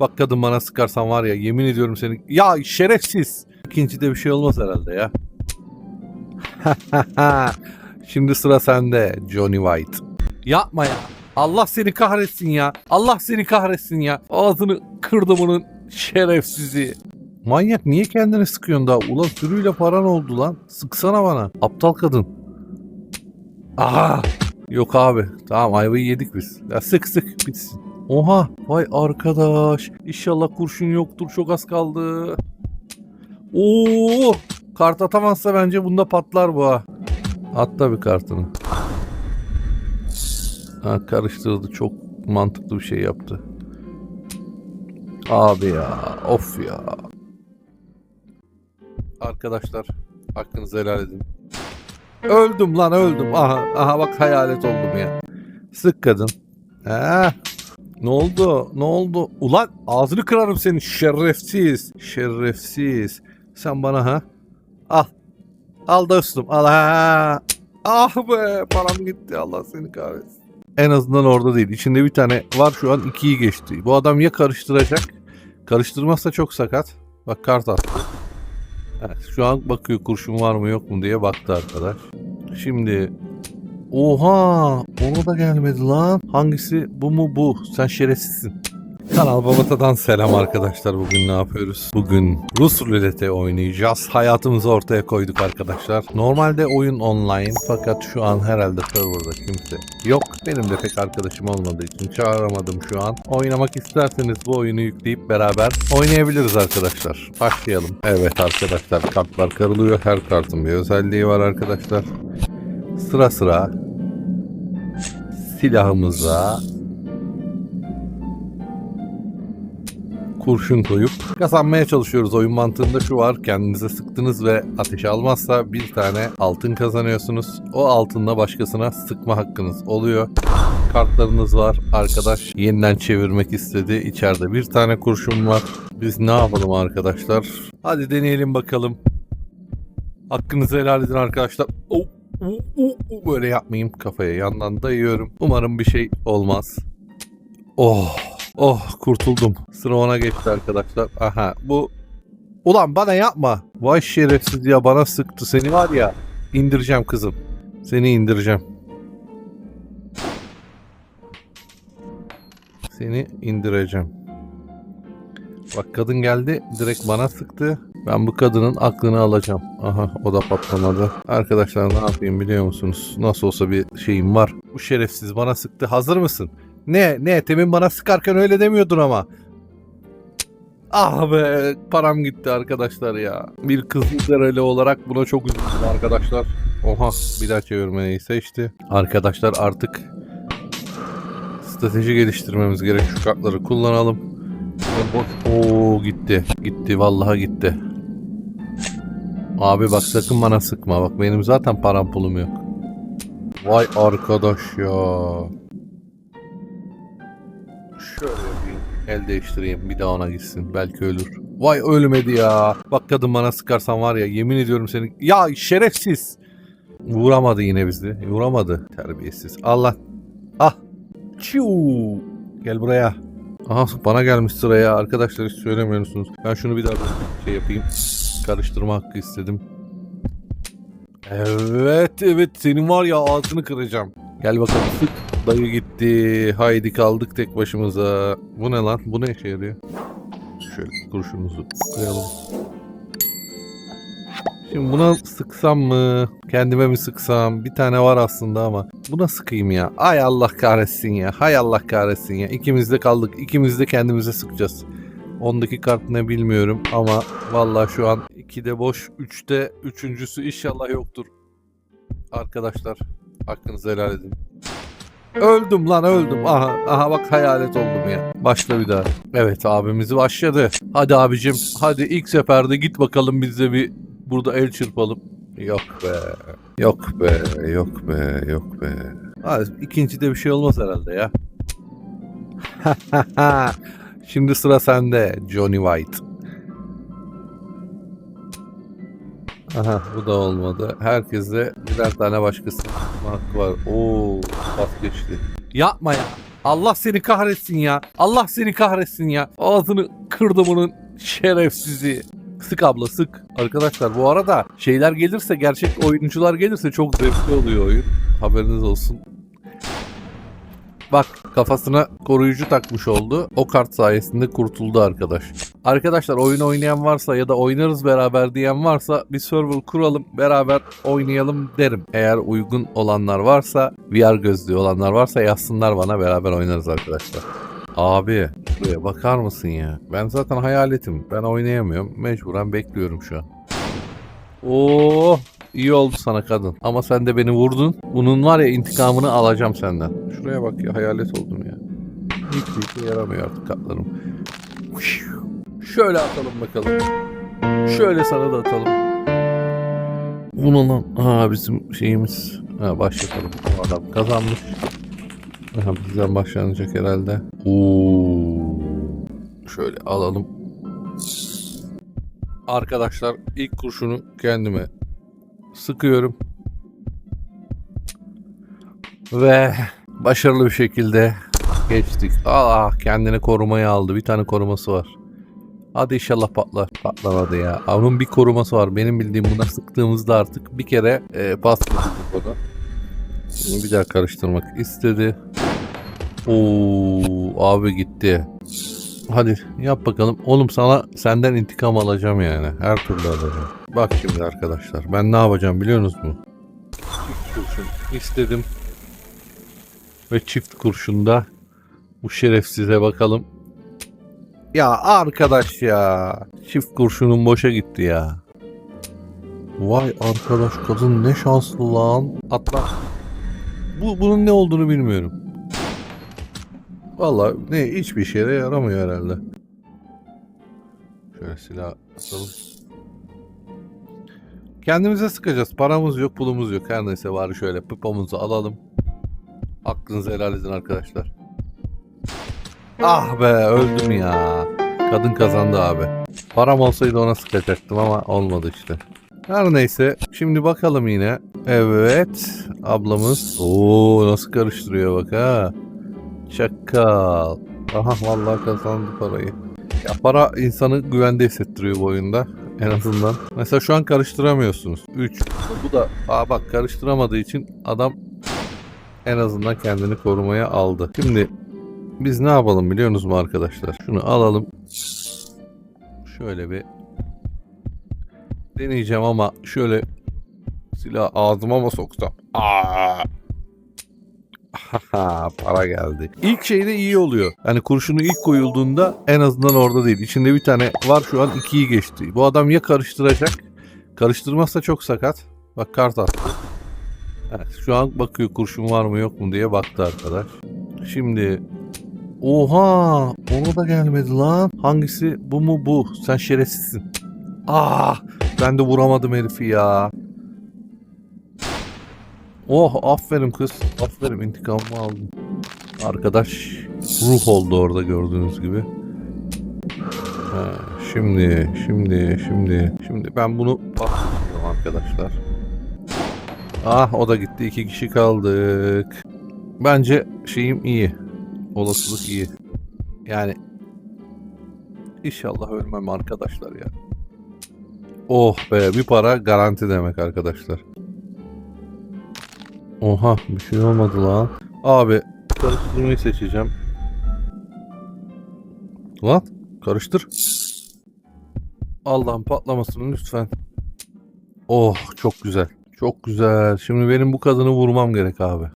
Bak kadın bana sıkarsan var ya yemin ediyorum seni. Ya şerefsiz. İkincide bir şey olmaz herhalde ya. Şimdi sıra sende Johnny White. Yapma ya. Allah seni kahretsin ya. Allah seni kahretsin ya. Ağzını kırdım onun şerefsizi. Manyak niye kendini sıkıyorsun daha? Ulan sürüyle paran oldu lan. Sıksana bana. Aptal kadın. Aha. Yok abi. Tamam ayvayı yedik biz. Ya sık sık bitsin. Oha. Vay arkadaş. İnşallah kurşun yoktur. Çok az kaldı. Oo. Kart atamazsa bence bunda patlar bu ha. At da bir kartını. Ha, karıştırdı. Çok mantıklı bir şey yaptı. Abi ya. Of ya. Arkadaşlar. Hakkınızı helal edin. Öldüm lan öldüm. Aha, aha bak hayalet oldum ya. Sık kadın. Ha. Ne oldu? Ne oldu? Ulan ağzını kırarım senin şerefsiz. Şerefsiz. Sen bana ha? Al. Al dostum. Al ha. Ah be param gitti. Allah seni kahretsin. En azından orada değil. İçinde bir tane var şu an ikiyi geçti. Bu adam ya karıştıracak. Karıştırmazsa çok sakat. Bak kart attı. Evet, şu an bakıyor kurşun var mı yok mu diye baktı arkadaş. Şimdi Oha! Ona da gelmedi lan. Hangisi? Bu mu bu? Sen şerefsizsin. Kanal Babata'dan selam arkadaşlar. Bugün ne yapıyoruz? Bugün Rus ruleti oynayacağız. Hayatımızı ortaya koyduk arkadaşlar. Normalde oyun online fakat şu an herhalde serverda kimse yok. Benim de pek arkadaşım olmadığı için çağıramadım şu an. Oynamak isterseniz bu oyunu yükleyip beraber oynayabiliriz arkadaşlar. Başlayalım. Evet arkadaşlar kartlar karılıyor. Her kartın bir özelliği var arkadaşlar. Sıra sıra silahımıza kurşun koyup kazanmaya çalışıyoruz. Oyun mantığında şu var. Kendinize sıktınız ve ateş almazsa bir tane altın kazanıyorsunuz. O altınla başkasına sıkma hakkınız oluyor. Kartlarınız var. Arkadaş yeniden çevirmek istedi. İçeride bir tane kurşun var. Biz ne yapalım arkadaşlar? Hadi deneyelim bakalım. Hakkınızı helal edin arkadaşlar. Oh. Böyle yapmayayım kafaya yandan dayıyorum. Umarım bir şey olmaz. Oh. Oh kurtuldum. Sıra ona geçti arkadaşlar. Aha bu. Ulan bana yapma. Vay şerefsiz ya bana sıktı. Seni var ya indireceğim kızım. Seni indireceğim. Seni indireceğim. Bak kadın geldi direkt bana sıktı. Ben bu kadının aklını alacağım. Aha o da patlamadı. Arkadaşlar ne yapayım biliyor musunuz? Nasıl olsa bir şeyim var. Bu şerefsiz bana sıktı. Hazır mısın? Ne ne temin bana sıkarken öyle demiyordun ama. Ah be param gitti arkadaşlar ya. Bir Kızılderili olarak buna çok üzüldüm arkadaşlar. Oha bir daha çevirmeyi seçti. Arkadaşlar artık strateji geliştirmemiz gerek. Şu kartları kullanalım. Oo gitti. Gitti vallahi gitti. Abi bak sakın bana sıkma. Bak benim zaten param pulum yok. Vay arkadaş ya. Şöyle yapayım. El değiştireyim. Bir daha ona gitsin. Belki ölür. Vay ölmedi ya. Bak kadın bana sıkarsan var ya yemin ediyorum seni. Ya şerefsiz. Vuramadı yine bizi. Vuramadı. Terbiyesiz. Allah. Ah. Çiu. Gel buraya. Aha bana gelmiş sıraya. Arkadaşlar hiç söylemiyorsunuz. Ben şunu bir daha şey yapayım. Karıştırma hakkı istedim. Evet evet senin var ya ağzını kıracağım. Gel bakalım sık. Dayı gitti. Haydi kaldık tek başımıza. Bu ne lan? Bu ne işe yarıyor? Şöyle kurşumuzu koyalım. Şimdi buna sıksam mı? Kendime mi sıksam? Bir tane var aslında ama. Buna sıkayım ya. Ay Allah kahretsin ya. Hay Allah kahretsin ya. İkimiz de kaldık. İkimiz de kendimize sıkacağız. Ondaki kart ne bilmiyorum ama vallahi şu an 2'de boş, 3'te üçüncüsü inşallah yoktur. Arkadaşlar hakkınızı helal edin. Öldüm lan öldüm. Aha, aha bak hayalet oldum ya. Başla bir daha. Evet abimizi başladı. Hadi abicim hadi ilk seferde git bakalım biz de bir burada el çırpalım. Yok be. Yok be. Yok be. Yok be. Ha, ikincide bir şey olmaz herhalde ya. Şimdi sıra sende Johnny White. Aha bu da olmadı. Herkeste birer tane başkası hakkı var. Oo pas geçti. Yapma ya. Allah seni kahretsin ya. Allah seni kahretsin ya. Ağzını kırdı bunun şerefsizi. Sık abla sık. Arkadaşlar bu arada şeyler gelirse gerçek oyuncular gelirse çok zevkli oluyor oyun. Haberiniz olsun. Bak kafasına koruyucu takmış oldu. O kart sayesinde kurtuldu arkadaş. Arkadaşlar oyun oynayan varsa ya da oynarız beraber diyen varsa bir server kuralım beraber oynayalım derim. Eğer uygun olanlar varsa VR gözlüğü olanlar varsa yazsınlar bana beraber oynarız arkadaşlar. Abi şuraya bakar mısın ya? Ben zaten hayaletim. Ben oynayamıyorum. Mecburen bekliyorum şu an. Oo, iyi oldu sana kadın. Ama sen de beni vurdun. Bunun var ya intikamını alacağım senden. Şuraya bak ya hayalet oldum ya. Hiçbir işe yaramıyor artık katlarım. Şöyle atalım bakalım. Şöyle sana da atalım. Bunu lan. Aa bizim şeyimiz. Ha başlatalım. Bu adam kazanmış. Aha, bizden başlanacak herhalde. Oo. Şöyle alalım. Arkadaşlar ilk kurşunu kendime sıkıyorum. Ve başarılı bir şekilde geçtik. Ah kendini korumaya aldı. Bir tane koruması var. Hadi inşallah patlar. Patlamadı ya. Onun bir koruması var. Benim bildiğim buna sıktığımızda artık bir kere e, onu. Bunu bir daha karıştırmak istedi. Oo abi gitti. Hadi yap bakalım. Oğlum sana senden intikam alacağım yani. Her türlü alacağım. Bak şimdi arkadaşlar. Ben ne yapacağım biliyorsunuz mu? Çift kurşun istedim. Ve çift kurşunda bu şerefsize bakalım. Ya arkadaş ya. Çift kurşunun boşa gitti ya. Vay arkadaş kadın ne şanslı lan. Atla. Bu bunun ne olduğunu bilmiyorum. Vallahi ne hiçbir şeye yaramıyor herhalde. Şöyle silah atalım. Kendimize sıkacağız. Paramız yok, pulumuz yok. Her neyse bari şöyle pıpamızı alalım. Aklınızı helal edin arkadaşlar. Ah be öldüm ya. Kadın kazandı abi. Param olsaydı ona sıkacaktım ama olmadı işte. Her neyse şimdi bakalım yine. Evet ablamız. Oo nasıl karıştırıyor bak ha. Çakal. Aha vallahi kazandı parayı. Ya para insanı güvende hissettiriyor bu oyunda. En azından. Mesela şu an karıştıramıyorsunuz. 3. Bu da aa bak karıştıramadığı için adam en azından kendini korumaya aldı. Şimdi biz ne yapalım biliyorsunuz mu arkadaşlar? Şunu alalım. Şöyle bir deneyeceğim ama şöyle silah ağzıma mı soksam? Aa! Para geldi. İlk şeyde iyi oluyor. Yani kurşunu ilk koyulduğunda en azından orada değil. İçinde bir tane var şu an ikiyi geçti. Bu adam ya karıştıracak. Karıştırmazsa çok sakat. Bak kart attı. Evet, şu an bakıyor kurşun var mı yok mu diye baktı arkadaş. Şimdi Oha! Ona da gelmedi lan. Hangisi? Bu mu bu? Sen şerefsizsin. Ah! Ben de vuramadım herifi ya. Oh aferin kız. Aferin intikamımı aldım. Arkadaş ruh oldu orada gördüğünüz gibi. Ha, şimdi, şimdi, şimdi, şimdi ben bunu patlatıyorum arkadaşlar. Ah o da gitti. iki kişi kaldık. Bence şeyim iyi. Olasılık iyi. Yani inşallah ölmem arkadaşlar ya. Oh be bir para garanti demek arkadaşlar. Oha bir şey olmadı lan. Abi karıştırmayı seçeceğim. Lan karıştır. Allah'ım patlamasın lütfen. Oh çok güzel. Çok güzel. Şimdi benim bu kadını vurmam gerek abi.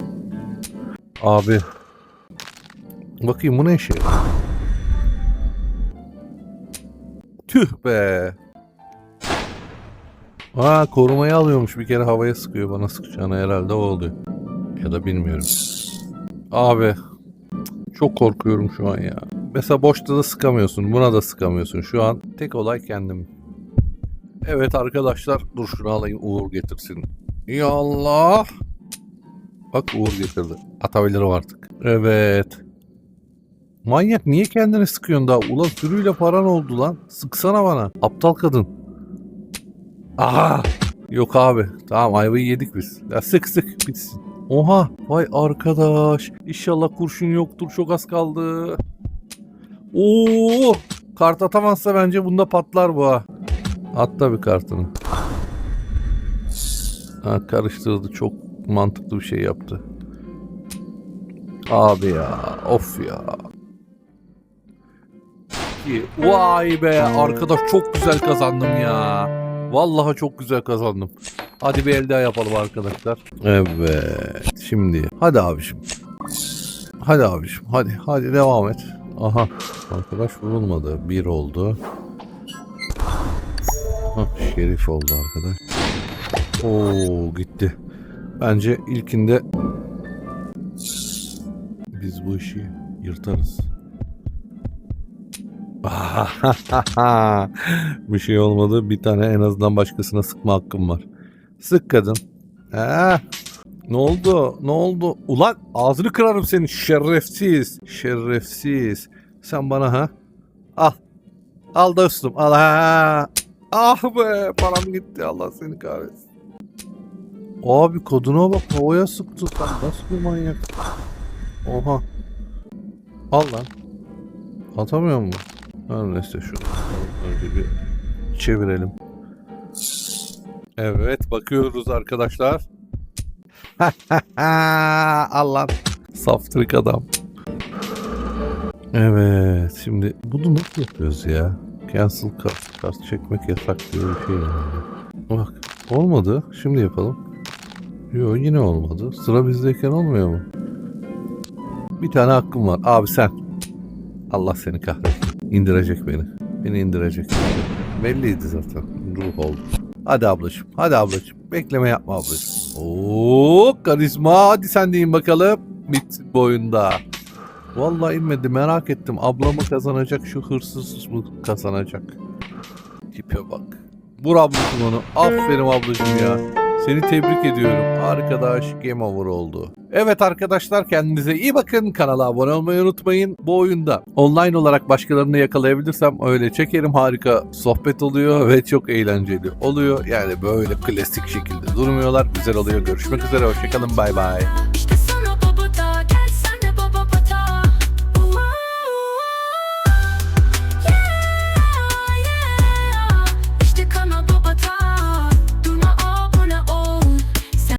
Abi. Bakayım bu ne işi? Tüh be. Aa korumayı alıyormuş bir kere havaya sıkıyor bana sıkacağını herhalde o oluyor. Ya da bilmiyorum. Abi çok korkuyorum şu an ya. Mesela boşta da sıkamıyorsun buna da sıkamıyorsun. Şu an tek olay kendim. Evet arkadaşlar dur şunu alayım Uğur getirsin. Ya Allah. Bak Uğur getirdi. Atabilirim artık. Evet. Manyak niye kendini sıkıyorsun daha? Ulan sürüyle paran oldu lan. Sıksana bana. Aptal kadın. Aha. Yok abi. Tamam ayvayı yedik biz. Ya sık sık bitsin. Oha vay arkadaş. İnşallah kurşun yoktur çok az kaldı. Oo kart atamazsa bence bunda patlar bu ha. At da bir kartını. Ha, karıştırdı çok mantıklı bir şey yaptı. Abi ya of ya. Vay be arkadaş çok güzel kazandım ya. Vallahi çok güzel kazandım. Hadi bir el daha yapalım arkadaşlar. Evet. Şimdi. Hadi abişim. Hadi abişim. Hadi. Hadi devam et. Aha. Arkadaş vurulmadı. Bir oldu. Hah, şerif oldu arkadaş. Oo gitti. Bence ilkinde biz bu işi yırtarız. bir şey olmadı. Bir tane en azından başkasına sıkma hakkım var. Sık kadın. Ha. Ne oldu? Ne oldu? Ulan ağzını kırarım senin şerefsiz. Şerefsiz. Sen bana ha? Al. Al dostum. Al ha. Ah be param gitti. Allah seni kahretsin. Abi kadına bak havaya sıktı. Sen nasıl bir manyak? Oha. Al lan. Atamıyor mu? Her neyse şunu önce bir çevirelim. Evet bakıyoruz arkadaşlar. Al lan. Saftirik adam. Evet şimdi bunu nasıl yapıyoruz ya? Cancel kart, kart çekmek yasak diye bir şey var. Bak olmadı. Şimdi yapalım. Yok yine olmadı. Sıra bizdeyken olmuyor mu? Bir tane hakkım var. Abi sen. Allah seni kahretsin. İndirecek beni. Beni indirecek. Belliydi zaten. Ruh oldu. Hadi ablacığım. Hadi ablacığım. Bekleme yapma ablacığım. Oo karizma. Hadi sen de in bakalım. Bitsin bu oyunda. Vallahi inmedi. Merak ettim. Abla mı kazanacak şu hırsız mı kazanacak? Tipe bak. Vur ablacığım onu. Aferin ablacığım ya. Seni tebrik ediyorum. Arkadaş game over oldu. Evet arkadaşlar kendinize iyi bakın. Kanala abone olmayı unutmayın. Bu oyunda online olarak başkalarını yakalayabilirsem öyle çekerim. Harika sohbet oluyor ve çok eğlenceli oluyor. Yani böyle klasik şekilde durmuyorlar. Güzel oluyor. Görüşmek üzere. Hoşçakalın. Bay bay.